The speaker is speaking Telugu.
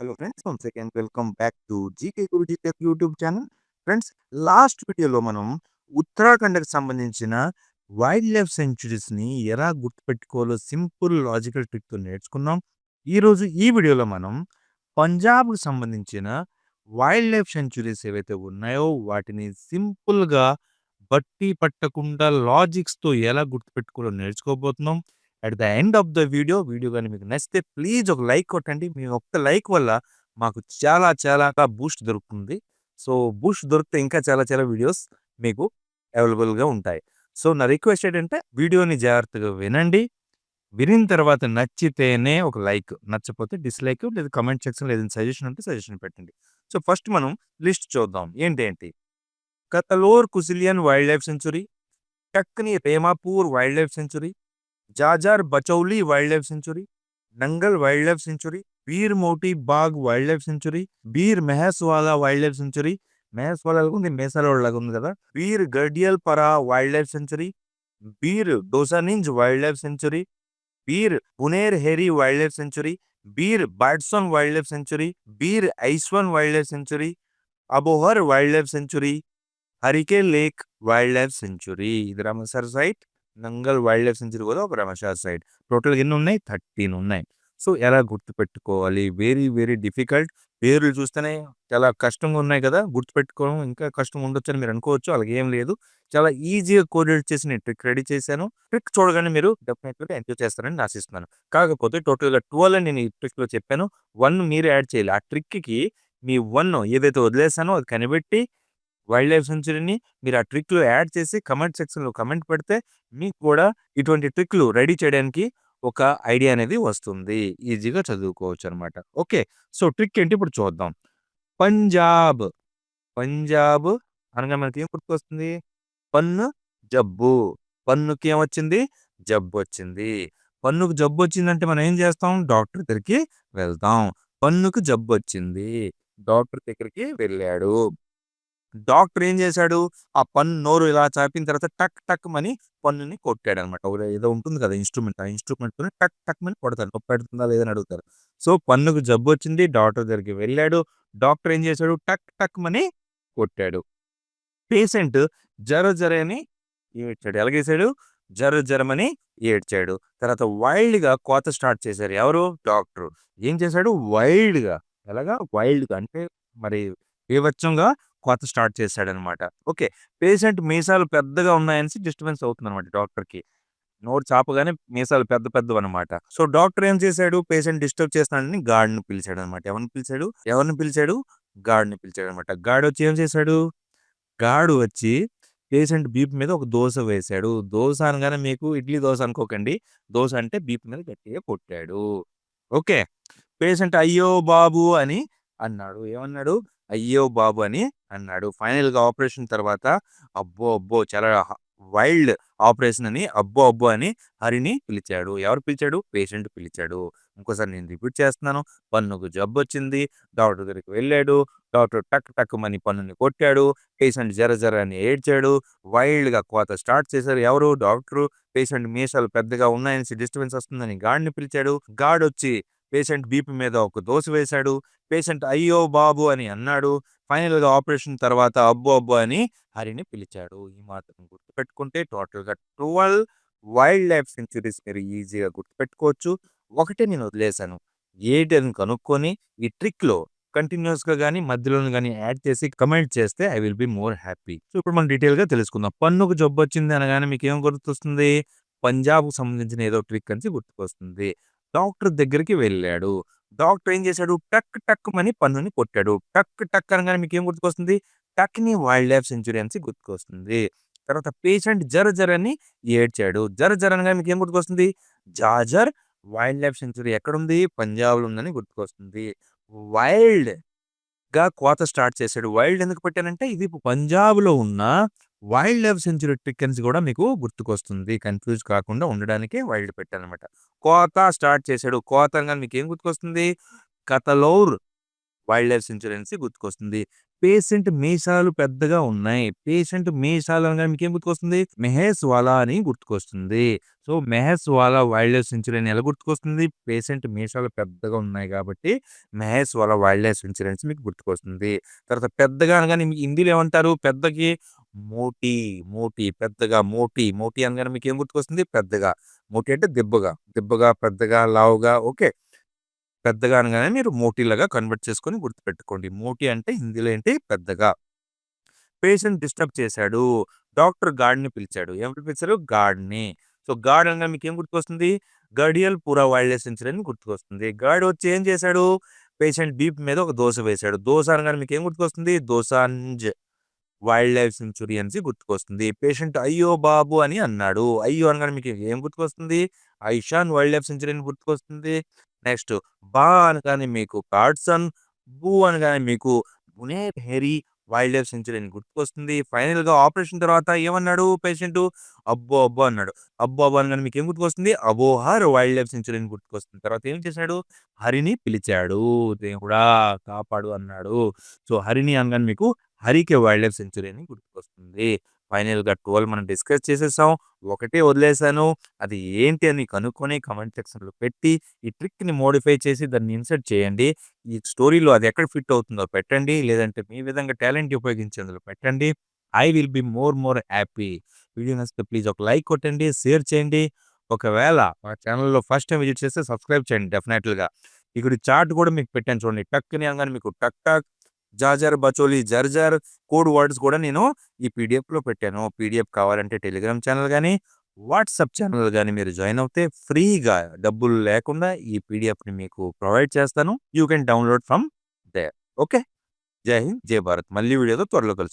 Hello friends one second welcome back to G K Guruji tech YouTube channel friends last వీడియోలో మనం ఉత్తరాఖండ్కి సంబంధించిన వైల్డ్ లైఫ్ సెంచురీస్ని ఎలా గుర్తుపెట్టుకోవాలో సింపుల్ లాజికల్ ట్రిక్తో నేర్చుకున్నాం. ఈరోజు ఈ వీడియోలో మనం పంజాబ్కి సంబంధించిన వైల్డ్ లైఫ్ సెంచురీస్ ఏవైతే ఉన్నాయో వాటిని సింపుల్గా బట్టి పట్టకుండా లాజిక్స్తో ఎలా గుర్తుపెట్టుకోవాలో నేర్చుకోబోతున్నాం. At the end of the video video కానీ మీకు నచ్చితే ప్లీజ్ ఒక లైక్ కొట్టండి. మీ ఒక్క లైక్ వల్ల మాకు చాలా చాలా బూస్ట్ దొరుకుతుంది. సో బూస్ట్ దొరికితే ఇంకా చాలా చాలా వీడియోస్ మీకు అవైలబుల్గా ఉంటాయి. సో నా రిక్వెస్ట్ ఏంటంటే వీడియోని జాగ్రత్తగా వినండి. వినిన తర్వాత నచ్చితేనే ఒక లైక్ నచ్చపోతే డిస్లైక్ లేదా కమెంట్ సెక్షన్ లేదా సజెషన్ ఉంటే సజెషన్ పెట్టండి. సో ఫస్ట్ మనం లిస్ట్ చూద్దాం. ఏంటి ఏంటి? Kathlaur Kushlian wild life sanctuary Takni Rehmapur wild life sanctuary Jhajjar Bachauli wild life sanctuary Nangal wild life sanctuary Bir Moti Bagh wild life sanctuary Bir Mehaswala wild life sanctuary Mehaswala मेसाला कदा Bir Gurdialpura wild life sanctuary Bir Dosanjh wild life sanctuary Bir Bunerheri wild life sanctuary Bir Bhadson wild life sanctuary Bir Aishwan wild life sanctuary Abohar wild life sanctuary Harike lake wild life sanctuary इधर हम sir site Nangal wild life sanctuary కూడా ఒక రమషా సైడ్ టోటల్గా ఎన్ని ఉన్నాయి? థర్టీన్ ఉన్నాయి. సో ఎలా గుర్తుపెట్టుకోవాలి? Very very difficult. పేర్లు చూస్తేనే చాలా కష్టంగా ఉన్నాయి కదా? గుర్తుపెట్టుకోవడం ఇంకా కష్టం ఉండొచ్చు అని మీరు అనుకోవచ్చు. అలాగే ఏం లేదు. చాలా ఈజీగా కోరిలేట్ చేసి నేను ట్రిక్ రెడీ చేశాను. ట్రిక్ చూడగానే మీరు డెఫినెట్గా ఎంజాయ్ చేస్తారని ఆశిస్తున్నాను. కాకపోతే టోటల్గా ట్వెల్వ్ నేను ఈ ట్రిక్లో చెప్పాను. వన్ మీరు యాడ్ చేయాలి. ఆ ట్రిక్కి మీ వన్ ఏదైతే వదిలేసానో అది కనిపెట్టి వైల్డ్ లైఫ్ సెంచరీని మీరు ఆ ట్రిక్లు యాడ్ చేసి కమెంట్ సెక్షన్లో కమెంట్ పెడితే మీకు కూడా ఇటువంటి ట్రిక్లు రెడీ చేయడానికి ఒక ఐడియా అనేది వస్తుంది. ఈజీగా చదువుకోవచ్చు అనమాట ఓకే సో ట్రిక్ ఏంటి? ఇప్పుడు చూద్దాం. పంజాబ్. పంజాబ్ అనగా మనకి ఏం గుర్తుకొస్తుంది? పన్ను జబ్బు. పన్నుకి ఏమొచ్చింది జబ్బు వచ్చింది. పన్నుకు జబ్బు వచ్చిందంటే మనం ఏం చేస్తాం? డాక్టర్ దగ్గరికి వెళ్తాం. పన్నుకు జబ్బు వచ్చింది. డాక్టర్ దగ్గరికి వెళ్ళాడు. డాక్టర్ ఏం చేశాడు? ఆ పన్ను నోరు ఇలా చాపిన తర్వాత టక్ టక్ అని పన్నుని కొట్టాడు అనమాట ఏదో ఉంటుంది కదా ఇన్స్ట్రుమెంట్ ఆ ఇన్స్ట్రుమెంట్ టక్ టక్ అని కొడతాడు. నొప్పి పెడుతుందా లేదని అడుగుతారు. సో పన్నుకు జబ్బు వచ్చింది. డాక్టర్ దగ్గరికి వెళ్ళాడు. డాక్టర్ ఏం చేశాడు? టక్ టక్ అని కొట్టాడు. పేషెంట్ జర జర అని ఏడ్చాడు. ఎలాగేసాడు జర జరమని ఏడ్చాడు. తర్వాత వైల్డ్గా కోత స్టార్ట్ చేశారు ఎవరు? డాక్టర్. ఏం చేశాడు? వైల్డ్గా. ఎలాగా? వైల్డ్గా. అంటే మరి బీభత్సంగా కొత్త స్టార్ట్ చేశాడనమాట. ఓకే. పేషెంట్ మీసాలు పెద్దగా ఉన్నాయని డిస్టర్బెన్స్ అవుతుంది అనమాట డాక్టర్కి. నోరు చాపగానే మీసాలు పెద్ద పెద్దవి అనమాట సో డాక్టర్ ఏం చేశాడు? పేషెంట్ డిస్టర్బ్ చేస్తాడని గార్డ్ని పిలిచాడు అనమాట ఎవరిని పిలిచాడు? ఎవరిని పిలిచాడు? గార్డ్ని పిలిచాడు అనమాట గార్డ్ వచ్చి ఏం చేశాడు? గాడు వచ్చి పేషెంట్ బీప్ మీద ఒక దోశ వేశాడు. దోశ అనగానే మీకు ఇడ్లీ దోశ అనుకోకండి. దోశ అంటే బీప్ మీద గట్టిగా కొట్టాడు. ఓకే. పేషెంట్ అయ్యో బాబు అని అన్నాడు. ఏమన్నాడు? అయ్యో బాబు అని అన్నాడు. ఫైనల్గా ఆపరేషన్ తర్వాత అబ్బో అబ్బో చాలా వైల్డ్ ఆపరేషన్ అని అబ్బో అబ్బో అని హరిని పిలిచాడు. ఎవరు పిలిచాడు? పేషెంట్ పిలిచాడు. ఇంకోసారి నేను రిపీట్ చేస్తున్నాను. పన్నుకు జబ్బు వచ్చింది డాక్టర్ దగ్గరికి వెళ్ళాడు. డాక్టర్ టక్ టక్ మని పన్నుని కొట్టాడు. పేషెంట్ జర జర అని ఏడ్చాడు. వైల్డ్గా కోత స్టార్ట్ చేశారు. ఎవరు? డాక్టరు. పేషెంట్ మీసాలు పెద్దగా ఉన్నాయని డిస్టర్బెన్స్ వస్తుందని గాడ్ని పిలిచాడు. గాడ్ వచ్చి పేషెంట్ బీపీ మీద ఒక దోశ వేశాడు. పేషెంట్ అయ్యో బాబు అని అన్నాడు. ఫైనల్గా ఆపరేషన్ తర్వాత అబ్బో అబ్బో అని హరిని పిలిచాడు. ఈ మాత్రం గుర్తుపెట్టుకుంటే టోటల్గా ట్వెల్వ్ వైల్డ్ లైఫ్ సెంచురీస్ మీరు ఈజీగా గుర్తుపెట్టుకోవచ్చు. ఒకటే నేను వదిలేశాను. ఏంటి కనుక్కొని ఈ ట్రిక్లో కంటిన్యూస్గా కానీ మధ్యలోనే కానీ యాడ్ చేసి కమెంట్ చేస్తే I will be more happy. So ఇప్పుడు మనం డీటెయిల్గా తెలుసుకుందాం. పన్నుకు జబ్బు వచ్చింది అనగానే మీకు ఏం గుర్తొస్తుంది? పంజాబ్కు సంబంధించిన ఏదో ట్రిక్ అని గుర్తుకొస్తుంది. డాక్టర్ దగ్గరికి వెళ్ళాడు. డాక్టర్ ఏం చేశాడు? టక్ టక్ అని పన్నుని కొట్టాడు. టక్ టక్ అనగానే మీకు ఏం గుర్తుకొస్తుంది? టక్ని వైల్డ్ లైఫ్ సెంచురీ అని గుర్తుకొస్తుంది. తర్వాత పేషెంట్ జర జర్ అని ఏడ్చాడు. జర జర అనగానే మీకు ఏం గుర్తుకొస్తుంది? జాజర్ వైల్డ్ లైఫ్ సెంచురీ ఎక్కడుంది? పంజాబ్లో ఉందని గుర్తుకొస్తుంది. వైల్డ్గా కోత స్టార్ట్ చేశాడు. వైల్డ్ ఎందుకు పెట్టానంటే ఇది పంజాబ్లో ఉన్న వైల్డ్ లైఫ్ సెంచురీ ట్రిక్ కూడా మీకు గుర్తుకొస్తుంది. కన్ఫ్యూజ్ కాకుండా ఉండడానికి వైల్డ్ పెట్టానమాట కోత స్టార్ట్ చేశాడు. కోత మీకు ఏం గుర్తుకొస్తుంది? కథలోర్. వైల్డ్ లైఫ్ ఇన్సూరెన్స్ గుర్తుకొస్తుంది. పేషెంట్ మీసాలు పెద్దగా ఉన్నాయి. పేషెంట్ మీసాలు అనగానే మీకేం గుర్తుకొస్తుంది? మెహేష్ వాలా అని గుర్తుకొస్తుంది. So, Mehaswala wild life insurance ఎలా గుర్తుకొస్తుంది? పేషెంట్ మీసాలు పెద్దగా ఉన్నాయి కాబట్టి Mehaswala wild life insurance మీకు గుర్తుకొస్తుంది. తర్వాత పెద్దగా అనగానే మీ హిందీలో ఏమంటారు? పెద్దకి మోటీ, మోటీ పెద్దగా మోటీ, మోటీ అనగానే మీకేం గుర్తుకొస్తుంది? పెద్దగా. మోటీ అంటే దిబ్బగా. దిబ్బగా, పెద్దగా, లావుగా ఓకే. పెద్దగా అనగానే మీరు మోటీలాగా కన్వర్ట్ చేసుకొని గుర్తుపెట్టుకోండి. మోటీ అంటే హిందీలో ఏంటి? పెద్దగా. పేషెంట్ డిస్టర్బ్ చేశాడు. డాక్టర్ గార్డ్‌ని పిలిచాడు. ఎవరు పిలిచారు? గార్డ్‌ని. సో, గార్డ్ మీకు ఏం గుర్తుకొస్తుంది? గడియల్ పూరా వైల్డ్ లైఫ్ అని గుర్తుకొస్తుంది. గార్డ్ వచ్చి ఏం చేశాడు? పేషెంట్ బీప్ మీద ఒక దోశ వేశాడు. దోశ అనగానే మీకు ఏం గుర్తుకొస్తుంది? దోసాంజ్ వైల్డ్ లైఫ్ ఇన్సూరెన్స్ గుర్తుకొస్తుంది. పేషెంట్ అయ్యో బాబు అని అన్నాడు. అయ్యో అనగానే మీకు ఏం గుర్తుకొస్తుంది? ఐషాన్ వైల్డ్ లైఫ్ ఇన్సూరెన్స్ గుర్తుకొస్తుంది. నెక్స్ట్ బా అనగానే మీకు కార్డ్సన్, బూ అనగానే మీకు బునే హెరీ వైల్డ్ లైఫ్ ఇన్సూరెన్స్ గుర్తుకొస్తుంది. ఫైనల్‌గా ఆపరేషన్ తర్వాత ఏమన్నాడు పేషెంటు? అబ్బో! అబ్బో! అన్నాడు. అబ్బో! అబ్బో! అనగానే మీకు ఏం గుర్తుకొస్తుంది? అబోహర్ వైల్డ్ లైఫ్ సెంచరీని గుర్తుకొస్తుంది. తర్వాత ఏం చేశాడు? హరిని పిలిచాడు. దేవుడా కాపాడు అన్నాడు. సో, హరిని అనగానే మీకు హరికే వైల్డ్ లైఫ్ ఇన్సూరెన్స్ గుర్తుకొస్తుంది. ఫైనల్‌గా 12 మనం డిస్కస్ చేసేసాం. ఒకటే వదిలేసాను. అది ఏంటి అని కనుక్కొని కమెంట్ సెక్షన్‌లో పెట్టి ఈ ట్రిక్‌ని మోడిఫై చేసి దాన్ని ఇన్సర్ట్ చేయండి. ఈ స్టోరీలో అది ఎక్కడ ఫిట్ అవుతుందో పెట్టండి. లేదంటే మీ విధంగా టాలెంట్ ఉపయోగించేందులో పెట్టండి. I will be more more happy. Video నచ్చితే ప్లీజ్ ఒక లైక్ కొట్టండి. షేర్ చేయండి. ఒకవేళ మా ఛానల్లో ఫస్ట్ టైం విజిట్ చేస్తే సబ్స్క్రైబ్ చేయండి డెఫినెట్‌గా. ఇక్కడ చార్ట్ కూడా మీకు పెట్టాను చూడండి. టక్ అనగానే మీకు టక్ టక్, జాజర్, బచోలి, జర్జర్ కోడ్ వర్డ్స్ కూడా నేను ఈ పీడిఎఫ్లో పెట్టాను. పీడిఎఫ్ కావాలంటే టెలిగ్రామ్ ఛానల్ కానీ వాట్సాప్ ఛానల్ కానీ మీరు జాయిన్ అవుతే ఫ్రీగా డబ్బులు లేకుండా ఈ పీడిఎఫ్ని మీకు ప్రొవైడ్ చేస్తాను. You can download from there okay. జై హింద్, జై భారత్. మళ్ళీ వీడియోతో త్వరలో కలుసు